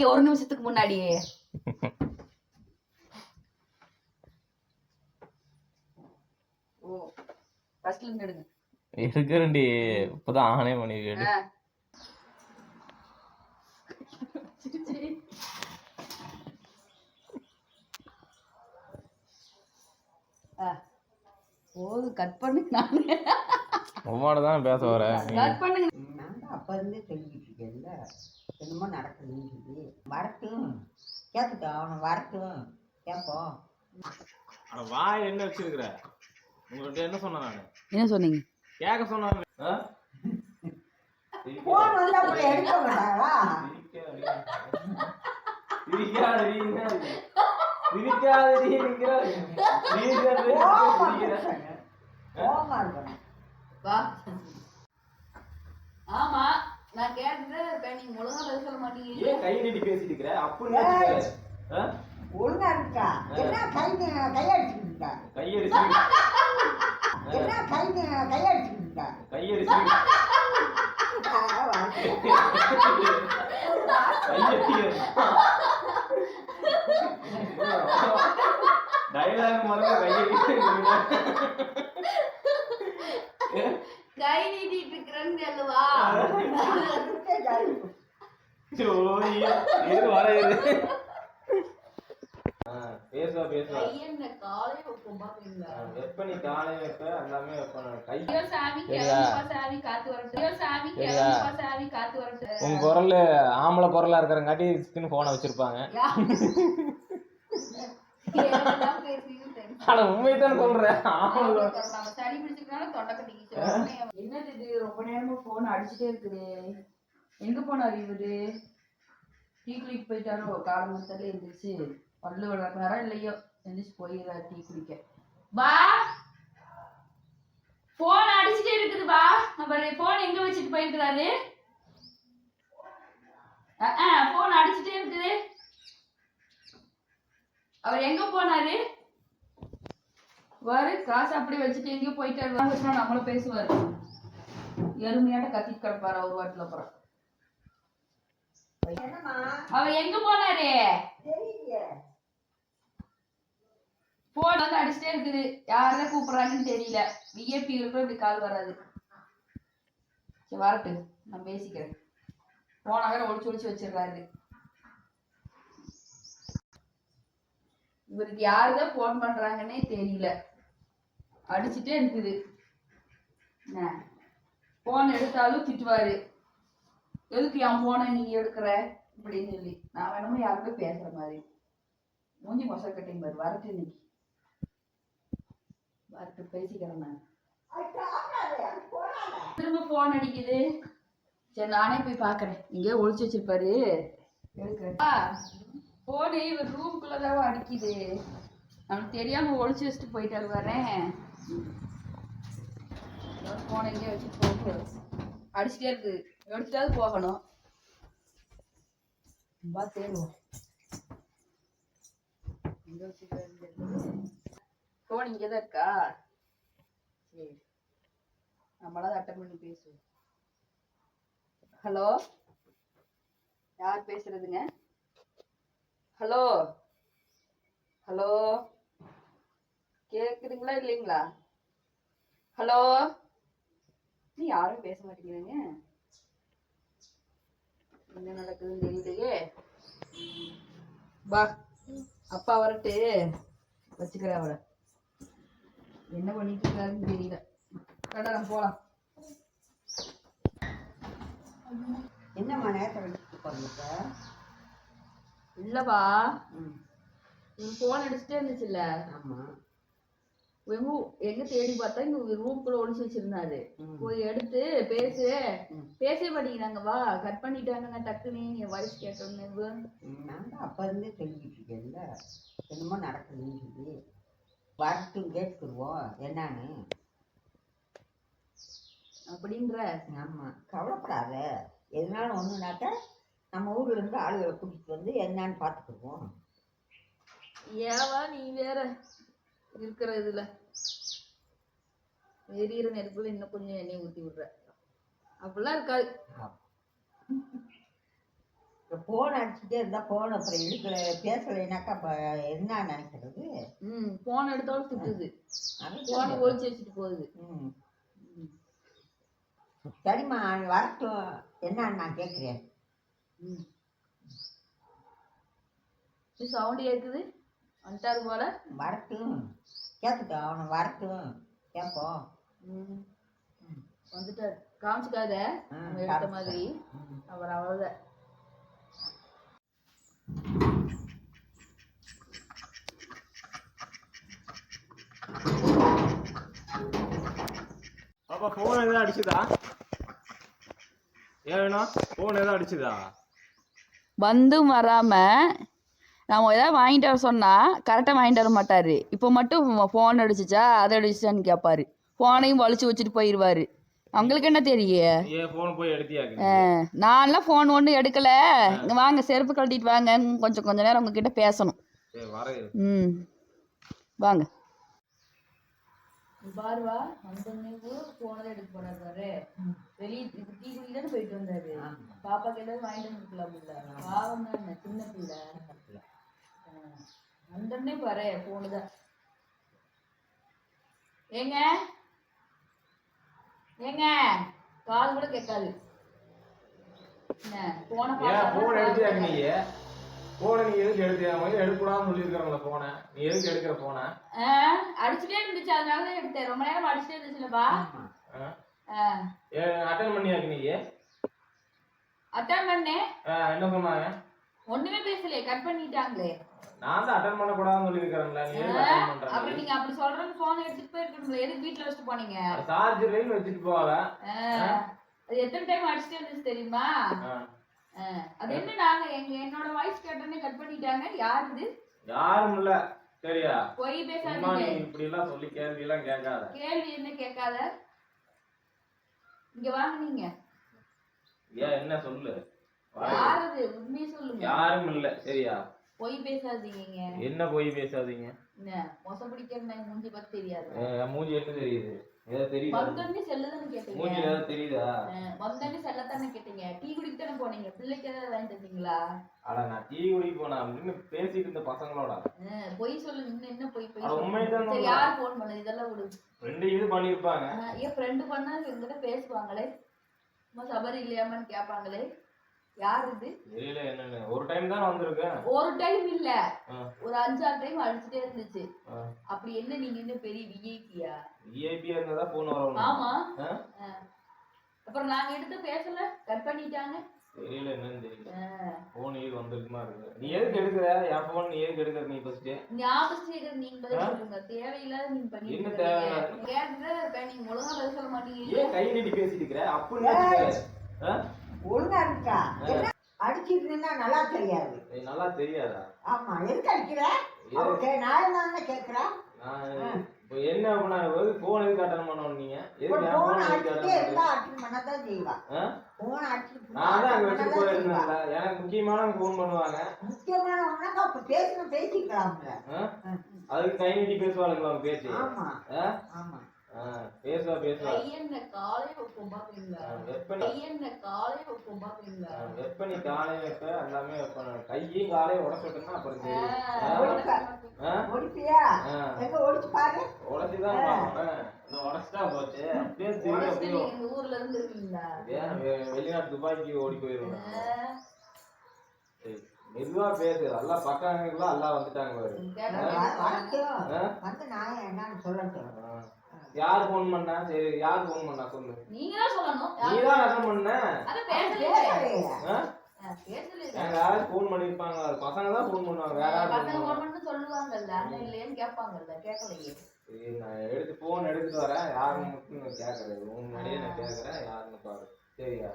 அடிக்க ஒரு நிமிஷத்துக்கு முன்னாடி. ஓ ஃபர்ஸ்ட்ல இருந்து எடுங்க. இருக்கிறேன்டி இப்பதான் ஆனே பண்ணிருக்கேன். போதும் கட் பண்ணுங்க நானு. உமாட தான் பேச வரேன் கட் பண்ணுங்க. நான் தான் அப்போ இருந்தே சொல்லிக்கிட்டு இருக்கேன்ல. என்னமோ நடக்குதுன்னு சொல்லி வரட்டும். கேட்கட்டும் அவனை வரட்டும். கேட்போம். வாய் என்ன வச்சிருக்கிற? உங்கள்கிட்ட என்ன சொன்னேன் நான்? என்ன சொன்னீங்க? கேட்க சொன்னாங்க. ஆ? ஃபோன் வந்து அப்படி எடுக்க மாட்டாங்களா? ஆமா. நான் கேட்டது இப்ப நீங்க ஒழுங்கா பதில் சொல்ல மாட்டீங்க ஏன் கை நீட்டி பேசிட்டு இருக்கிற? அப்படின்னு? ஒழுங்கா இருக்கா? என்ன கை கையடிச்சுட்டு இருக்கா? கையடிச்சு என்ன கை கையடிச்சுட்டு இருக்கா? கையடிச்சு டைலாக் மறந்து கையடிச்சு கை நீட்டிட்டு இருக்கிறேன்னு அல்லவா பேசுவா பேசுவா கையென்ன காலை வைப்போம் பாப்பீங்களா எப்ப நீ காலை வைப்ப எல்லாமே வைப்ப நான் கை ஐயோ சாமி சரியா? கிளம்புப்பா சாமி காத்து வரட்டும் ஐயோ சாமி சரியா? கிளம்புப்பா சாமி காத்து வரட்டும். உங்க குரல் ஆம்பளை குரலா இருக்கிறங்காட்டி சிக்கன் போனை வச்சிருப்பாங்க. ஆனா உண்மைதான் சொல்றேன் என்னது இது? ரொம்ப நேரமா போன் அடிச்சுட்டே இருக்குது. எங்க போனாரு இவரு? டீ குடிக்க போயிட்டாரோ. காலமரத்தால எந்திரிச்சு பல்லு விளக்குனாரா இல்லையோ? எந்திரிச்சு போயிடுறாரு டீ குடிக்க. வா! போன் அடிச்சுட்டே இருக்குது வா அவர் போன் எங்க வச்சுட்டு போயிருக்கிறாரு? போன் அடிச்சுட்டே இருக்குது. அவர் எங்க போனாரு? வாரு காசு அப்படியே வச்சுட்டு எங்கேயோ போயிட்டாரு வாங்க நம்மளும் பேசுவாரு. எருமையாட்ட கத்திட்டு கிடப்பாரு அவர் வாட்டில் அப்புறம். அவர் எங்க போனாரு தெரியலையே போன் வந்து அடிச்சுட்டே இருக்குது. யாரதான் கூப்பிடுறாங்கன்னு தெரியல. விஏபி இருக்கிற இப்படி கால் வராது. சரி வரட்டு. நான் பேசிக்கிறேன். போன வேற ஒழிச்சு ஒழிச்சு வச்சிடுறாரு. இவருக்கு யாருதான் போன் பண்றாங்கன்னே தெரியல. அடிச்சுட்டே இருக்குது. என்ன? போன் எடுத்தாலும் திட்டுவாரு. எதுக்கு என் போனை நீ எடுக்கிற? அப்படின்னு சொல்லி. நான் வேணுமோ யாருக்கும் பேசுற மாதிரி. மூஞ்சி மொசல் கட்டிங் பாரு. வரட்டு இன்னைக்கு. வரட்டு பேசிக்கிறேன் நான். திரும்ப போன் அடிக்குது. சரி நானே போய் பார்க்கறேன். இங்கே ஒளிச்சு வச்சிருப்பாரு. போனு இவர் ரூம்குள்ளதான் அடிக்குது. அவனுக்கு தெரியாம ஒளிச்சு வச்சுட்டு போயிட்டாரு வரேன் போனை எங்கேயோ வச்சுட்டு போட்டு அடிச்சுட்டே இருக்குது எடுத்துட்டாவது போகணும். தேடுவோம் எங்க வச்சுக்கிறாரு போன் இங்கே தான் இருக்கா? சரி. நம்மளாவது அட்டன் பண்ணி பேசுவோம். ஹலோ யார் பேசுறதுங்க? ஹலோ ஹலோ கேக்குதுங்களா இல்லைங்களா? ஹலோ நீ யாரும் பேச மாட்டேங்கிறீங்க? என்ன நடக்குதுன்னு தெரியலையே. வா அப்பா வரட்டு. வச்சுக்கிறேன் அவரை. என்ன பண்ணிட்டு இருக்காருன்னு தெரியல. கடை நம்ம போலாம். என்னம்மா நேரத்தை இல்லப்பா. ம். நீ போன் அடிச்சுட்டே இருந்துச்சுல்ல. ஆமாம் எங்க எங்க தேடி பார்த்தா இங்க ரூம்குள்ள ஒளிச்சு வச்சிருந்தாரு. போய் எடுத்து பேசு ம். பேசவே மாட்டேங்கிறாங்க வா கட் பண்ணிட்டாங்க டக்குன்னு என் வாய்ஸ் கேட்டோன்னு. அப்போ இருந்தே சொல்லிக்கிட்டு இருக்கேன்ல. என்னமோ நடக்குதுன்னு சொல்லி. வரட்டும் கேட்டுக்குருவோம். என்னன்னு? அப்படின்ற ஆமாம் கவலைப்படாத. எதனாலும் ஒன்றுனாக்கா நம்ம ஊர்ல இருந்து ஆளுகளை கூட்டிகிட்டு வந்து என்னன்னு பார்த்துக்குருவோம். ஏவா நீ வேற இருக்கிற இதுல. எரியிற நெருப்புல இன்னும் கொஞ்சம் எண்ணெய் ஊத்தி விடுற. அப்படிலாம் இருக்காது. இப்போ ஃபோன் அடிச்சுட்டே இருந்தால் ஃபோன் அப்புறம் இழுக்கல பேசலைனாக்கா அப்போ என்ன நினைக்கிறது? ம் போன் எடுத்தாலும் திட்டுது. அது போனை ஒழிச்சு வச்சுட்டு போகுது. ம். சரிம்மா வரட்டும். என்னன்னு நான் கேட்குறேன். ம். சவுண்டு கேட்குது வந்துட்டாரு போல. வரட்டும். கேட்கட்டும் அவனை வரட்டும். கேட்போம் ம். வந்துட்டாரு. காமிச்சுக்காத. எடுத்த. மாதிரி. அவர் அவ்வளோதான் பாப்பா ஃபோன் எதாவது அடிச்சுதா? ஏன் ஃபோன் எதாவது அடிச்சுதா? வந்தும் வராம நம்ம ஏதாவது வாங்கிட்டு வர சொன்னா கரெக்டாக வாங்கிட்டு வர மாட்டாரு. இப்போ மட்டும் ஃபோன் அடிச்சிச்சா அதை அடிச்சிச்சான்னு கேட்பாரு ஃபோனையும் வலிச்சு வச்சுட்டு போயிடுவாரு அவங்களுக்கு என்ன தெரியும் நான்லாம் ஃபோன் ஒன்றும் எடுக்கல. இங்க வாங்க செருப்பு கழட்டிட்டு வாங்க. கொஞ்சம் கொஞ்ச நேரம் உங்ககிட்ட பேசணும். சரி வரேன். ம். வாங்க. பாருவா வந்தோடனே போனதை எடுக்க போறாரு பாரு. வெளியே டீ போயிட்டு வந்தாரு. பாப்பாக்கு ஏதாவது வாங்கிட்டு வந்துருக்கலாம் பாவம் தானே சின்ன பிள்ளை. வந்தோடனே பாரு போனுதான் ஏங்க? ஏங்க காது கூட கேட்காது. போன ஏன் ஃபோன் எடுத்தியாக்கு நீ? எதுக்கு எடுத்தியா? எடுக்கூடாதுன்னு சொல்லியிருக்காங்களா ஃபோனை நீ எதுக்கு எடுக்கிற ஃபோனை அடிச்சுட்டே இருந்துச்சு அதனால தான் எடுத்தேன். ரொம்ப நேரம் அடிச்சுட்டே இருந்துச்சுலப்பா அட்டன் பண்ணியாக்கு நீ? அட்டன் பண்ணேன். என்ன சொன்னாங்க? ஒண்ணுமே பேசலையே கட் பண்ணிட்டாங்களே. நான் தான் அட்டன் நீ எதுக்கு அட்டன் அப்புறம் பண்ற நீங்க அப்படி சொல்றேன்னு போன் எடுத்துட்டு போயிருக்கணும்ல. எதுக்கு வீட்ல வச்சுட்டு போனீங்க? சார்ஜர் லைன் வச்சுட்டு ஆ, அது எத்தனை டைம் அடிச்சுட்டே இருந்துச்சு தெரியுமா? அது என்ன நாங்க எங்க என்னோட வாய்ஸ் கேட்டோன்னே கட் பண்ணிட்டாங்க. யார் இது? யாரும் இல்ல. சரியா? பொய் பேசாதீங்க. இப்படி எல்லாம் சொல்லி கேள்வி எல்லாம் கேட்காத. கேள்வி என்ன கேட்காத? இங்க வாங்க நீங்க. ஏன் என்ன சொல்லு. யார் உண்மையை சொல்லுங்க. யாரும் இல்ல. சரியா? பொய் பேசாதீங்க. என்ன போய் பேசாதீங்க? என்ன மொசம் பிடிக்கிற நான் மூஞ்சி பார்த்து தெரியாது. மூஞ்சி என்ன தெரியுது? ஏதாவது தெரியுதா? வந்தோடனே செல்லுதானே கேட்டீங்க. மூஞ்சில ஏதாவது தெரியுதா? ஆ, வந்தோடனே செல்லத்தானே கேட்டீங்க. டீ குடிக்க தானே போனீங்க? பிள்ளைக்கு ஏதாவது வாங்கி தந்தீங்களா? அட நான் டீ குடிக்க போனா அப்படின்னு பேசிட்டு இருந்த பசங்களோட. பொய் சொல்லு இன்னும் என்ன பொய் பொய். உண்மைதான் சரி. யார் ஃபோன் பண்ணது? இதெல்லாம் விடு. ரெண்டு இது பண்ணிருப்பாங்க. ஏன் ஃப்ரெண்டு பண்ணா எங்கிட்ட பேசுவாங்களே. சபரி இல்லையாமான்னு கேட்பாங்களே. யார் இது? தெரியல என்னன்னு. ஒரு டைம் தான் வந்திருக்கேன் ஒரு டைம் இல்ல. ஒரு அஞ்சாறு டைம் அடிச்சுட்டே இருந்துச்சு. அப்படி என்ன நீங்க இன்னும் பெரிய விஐபியா விஐபியா இருந்தா போன் ஆமா? ஆ. அப்புறம் நாங்க எடுத்து பேசல கட் பண்ணிட்டாங்க. தெரியல என்னன்னு தெரியல. போன் இது வந்திருக்குமா இருக்கு நீ எதுக்கு எடுக்கிற? என் போன் நீ எதுக்கு எடுக்கிற நீ ஃபர்ஸ்ட் நீங்க பதில் சொல்லுங்க. தேவையில்லாத நீங்க பண்ணிட்டு என்ன? கேட்டுதான் இருப்பேன் நீங்க ஒழுங்கா பதில் சொல்ல மாட்டீங்க. ஏன் கை நீட்டி பேசிட்டு இருக்கிற? அப்படின்னு ஆ? ஒழுங்கா இருக்கா? என்ன? இருந்தா நல்லா தெரியாது. நல்லா தெரியாதா? ஆமா எதுக்கு அடிக்கிற? ஓகே நான் தானே கேட்குறேன் இப்போ என்ன நான் போன் எதுக்கு அட்டன் பண்ணணும் நீங்க? எதுக்கு என் போன் போன் எதுக்கு அடிச்சுட்டே அட்டன் இருந்தா அட்டன் பண்ண தான் செய்வா? போன் அடிச்சுட்டு நான் தான் அங்க பண்ண. போயிருந்தேன்ல. எனக்கு முக்கியமானவங்க ஃபோன் பண்ணுவாங்க. முக்கியமானவங்கனாக்கா அப்ப பேசணும் பேசிக்கலாம்ல. அதுக்கு நீட்டி பேசுவாளுங்களா பேச்சு? ஆமா? ஆமா. பேசுவா பேசுவா கையென்ன காலை வைப்போம் பாப்பீங்களா நீ கையென்ன காலை வைப்போம் பாப்பீங்களா நீ காலையும் வைப்ப எல்லாமே வைப்ப கையும் காலையும் உடச்சுட்டோம்னா அப்புறம்? ஒடிப்பியா ஆ. எங்க ஒடிச்சு பாரு. உடைச்சுதான் பார்ப்பேன். இன்னும் உடைச்சுட்டா போச்சு. அப்படியே ஊர்ல வெ- வெளிநாட்டு துபாய்க்கு ஓடி போயிருவேன். மெதுவா பேசு. எல்லாம் பக்கம் எல்லாம் வந்துட்டாங்க பாரு? வந்து நான் என்னன்னு சொல்லட்டும். யார் ஃபோன் பண்ணா? சரி யார் ஃபோன் பண்ணா? சொல்லு. நீங்க தான் சொல்லணும் நீ தான் அட்டன் பண்ண. அத பேசலையே எனக்கு யாராவது ஃபோன் பண்ணிருப்பாங்க பசங்க தான் ஃபோன் பண்ணுவாங்க. வேற யாரும் பசங்க பண்ணுவாங்க? ஃபோன் பண்ணி சொல்லுவாங்கல்ல. அண்ணன் இல்லையேன்னு கேட்பாங்கல்ல. கேட்கலையே. சரி நான் எடுத்து ஃபோன் எடுத்துட்டு வரேன். யாருன்னு மட்டும் நான் கேட்கறேன். உன் முன்னாடியே நான் கேட்கறேன். யாருன்னு பாரு. சரியா?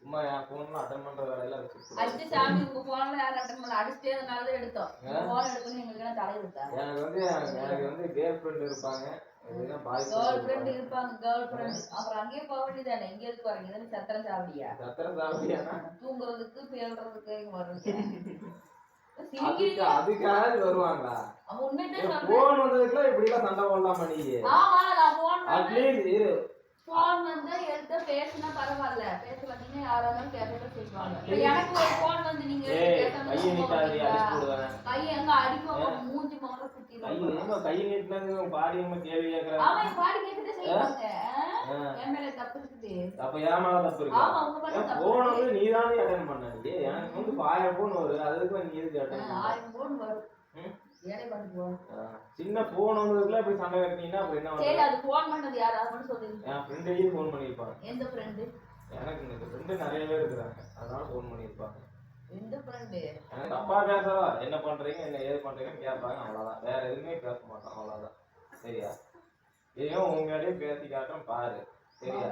சும்மா என் ஃபோன்ல அட்டன் பண்ற வேலையெல்லாம் வச்சுட்டு அடிச்சு சாமி உங்க போன்ல யாரும் அட்டன் பண்ணல. அடிச்சுட்டே அதனால தான் எடுத்தோம். போன் எடுக்கணும் எங்களுக்கு என்ன தலை விட்டா எனக்கு வந்து எனக்கு வந்து கேர்ள் ஃப்ரெண்ட் இருப்பாங்க. கேர்ள் ஃப்ரெண்ட் இருப்பாங்க கேர்ள் ஃப்ரெண்ட் அப்புறம் அங்கேயே போக வேண்டியதானே வரீங்க இதானே சத்திரம் சாவடியா? சத்திரம் தூங்குறதுக்கு பேல்றதுக்கு வருங்க அதுக்காக வருவாங்களா? அவன் உண்மையிட்டே சொல்றேன். போன் வந்ததுக்குலாம் இப்படி எல்லாம் சண்டை போடலாமா நீ? ஆமா நான் போன் அட்லீஸ்ட் இரு. போன் வந்து எடுத்து பேசினா பரவாயில்ல. பேசலாட்டீங்கன்னா யாராலும் கேட்கதான் செய்வாங்க இப்ப எனக்கு ஒரு போன் வந்து நீங்க எடுத்து ஏய் பேசாம கையை சும்மா நீட்டாது போறீங்களா? அடிச்சு போடுவேன் கை எங்க அடிப்பாங்க மூஞ்சி முகர கை கை நீட்டினது உங்க பாடி அம்மா கேள்வி கேட்கறாங்க ஆமா என் பாடி கேட்கதே செய்வாங்க ஆ. என் மேல தப்பு இருக்குது. அப்ப ஏன் மேல தப்பு இருக்கு? போன் இருக்கு. வந்து நீ தானே அட்டன் பண்ண நீ எனக்கு வந்து இப்ப ஆயிரம் போன் வருது அதுக்கு நீ எதுக்கு அட்டன் போன் வரும். போன் சின்ன போன் வந்ததுக்குள்ள இப்படி சண்டை கட்டினீங்கன்னா அப்புறம் என்ன சரி அது போன் பண்ணது யார்? அது மட்டும் சொல்லுங்க என் ஃப்ரெண்டையும் எந்த ஃப்ரெண்டு எனக்கு இந்த ஃப்ரெண்டு நிறைய பேர் இருக்கிறாங்க. அதனால ஃப்ரெண்டு எனக்கு தப்பா பேசவா என்ன பண்றீங்க? என்ன ஏது பண்றீங்கன்னு கேட்பாங்க. அவ்வளவுதான். வேற எதுவுமே பேச மாட்டோம். அவ்வளவுதான். சரியா? இதையும் உங்களையே பேசி காட்டுறோம் பாரு. சரியா?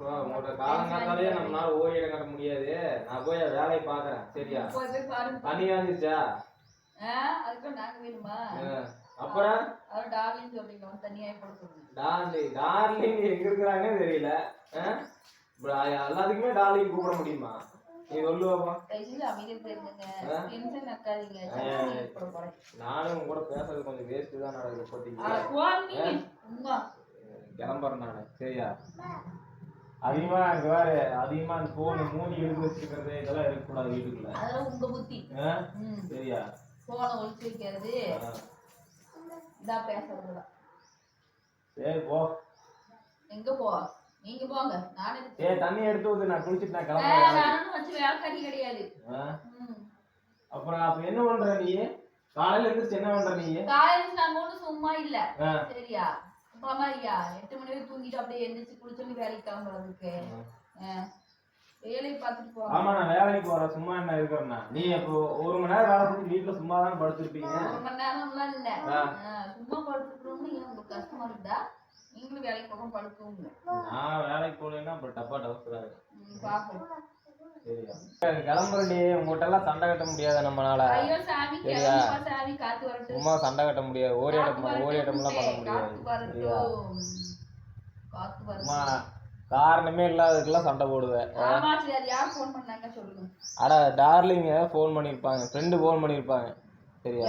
உங்களோட காலங்காத்தாலேயே நம்மளால ஓய்வு கட்ட முடியாது. நான் போய் வேலையை பாக்குறேன் சரியா? அப்புறம் டார்லிங் தனியா டார்லிங் டார்லிங் எங்க இருக்கிறாங்கன்னு தெரியல. எல்லாத்துக்குமே டார்லிங் கூப்பிட முடியுமா? நீ சொல்லுவாப்பா நானும் உங்க கூட பேசுறது கொஞ்சம் வேஸ்ட் தான் நடக்குது இப்போதைக்கு கிளம்புறேன் நானு. சரியா? அதிகமா இங்க வேற அதிகமா அந்த போன் மூடி எடுத்து வச்சுக்கிறது இதெல்லாம் இருக்கக்கூடாது வீட்டுக்குள்ள. அதெல்லாம் உங்க புத்தி. சரியா? போனை ஒழிச்சு வைக்கிறது. இதான் பேசுறதுதான். சரி போ. எங்க போ? நீங்க போங்க. நானே சரி தண்ணி எடுத்து ஊத்து நான் குளிச்சுட்டு நான் கிளம்புறேன். நானும் வச்சு வேலை கட்டி கிடையாது. அப்புறம் அப்ப என்ன பண்ற நீ? காலையில இருந்து என்ன பண்ற நீ? காலையில நாங்க ஒண்ணும் சும்மா இல்ல. சரியா? பாமாரியா எட்டு மணி வரைக்கும் தூங்கிட்டு அப்படியே எந்திரிச்சு குளிச்சோன்னு வேலைக்கு கிளம்புறதுக்கு. வேலையை பார்த்துட்டு போ. ஆமா நான் வேலைக்கு போறேன். சும்மா என்ன இருக்கிறேன்னா. நீ இப்போ ஒரு மணி நேரம் வேலை செஞ்சு வீட்டுல சும்மா தான் படுத்திருப்பீங்க? ஒரு மணி நேரம்லாம் இல்ல. சும்மா உங்களுக்கு கஷ்டமா இருக்குதா? நீங்களும் வேலைக்கு போக படுத்துவீங்க நான் வேலைக்கு போகலைன்னா அப்புறம் டப்பா டவுசராது ம், பாப்போம். கிளம்புறடி. உங்ககிட்ட எல்லாம் சண்டை கட்ட முடியாது நம்மளால. சரியா? சும்மா சண்டை கட்ட முடியாது. காத்து இடம் ஓரி இடம்லாம் பண்ண முடியாது. காரணமே இல்லாததுக்கெல்லாம் சண்டை போடுவேன் அட டார்லிங்க ஃபோன் பண்ணியிருப்பாங்க ஃப்ரெண்டு ஃபோன் பண்ணியிருப்பாங்க சரியா?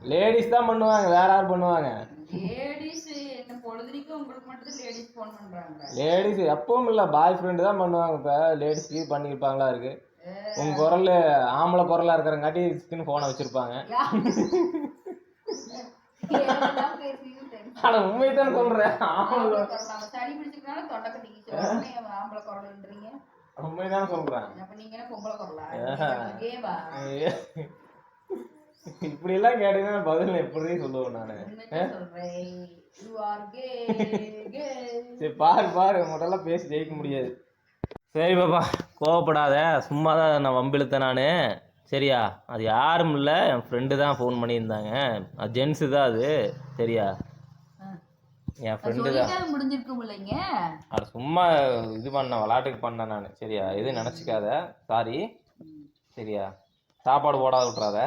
லேடிஸா தான் பண்ணுவாங்க வேற யார் பண்ணுவாங்க? லேடிஸ் என்ன பொழுதுனிக்கும் உங்களுக்கு மட்டும் லேடிஸ் ஃபோன் பண்றாங்க. லேடிஸ் எப்பவும் இல்லை பாய் ஃப்ரெண்டு தான் பண்ணுவாங்க இப்போ. லேடிஸ்க்கு பண்ணியிருப்பாங்களா இருக்கு? உங்க குரல் ஆம்பளை குரலா இருக்கிறங்காட்டி ஸ்கின் ஃபோனை வச்சிருப்பாங்க. ஆனா உண்மையை தான் சொல்றேன் ஆம்பளை. ஆம்பளை குரல். நம்ம சளி பிடிச்சிருக்கனால தொண்டை கட்டிக்கிச்சு உடனே ஆம்பளை குரல்ன்றீங்க? உண்மையை தான் சொல்றேன். அப்ப நீங்க என்ன பொம்பளை குரலா? ஆஹா. கேவா? இப்படி எல்லாம் கேட்டீங்கன்னா பதில் எப்படி சொல்லுவேன் நானு. சரி பாரு பாரு உங்கள்கிட்டலாம் பேசி ஜெயிக்க முடியாது. சரி பாப்பா கோவப்படாத. சும்மா தான் நான் வம்பிழுத்தேன் நான். சரியா? அது யாரும் இல்லை. என் ஃப்ரெண்டு தான் ஃபோன் பண்ணியிருந்தாங்க. அது ஜென்ஸு தான் அது. சரியா? என் ஃப்ரெண்டு தான். சொல்லிட்டாலும் முடிஞ்சிருக்கும் இல்லைங்க அது சும்மா இது பண்ண விளாட்டுக்கு பண்ணேன் நான். சரியா? எதுவும் நினச்சிக்காத. சாரி சரியா? சாப்பாடு போடாத விட்றாத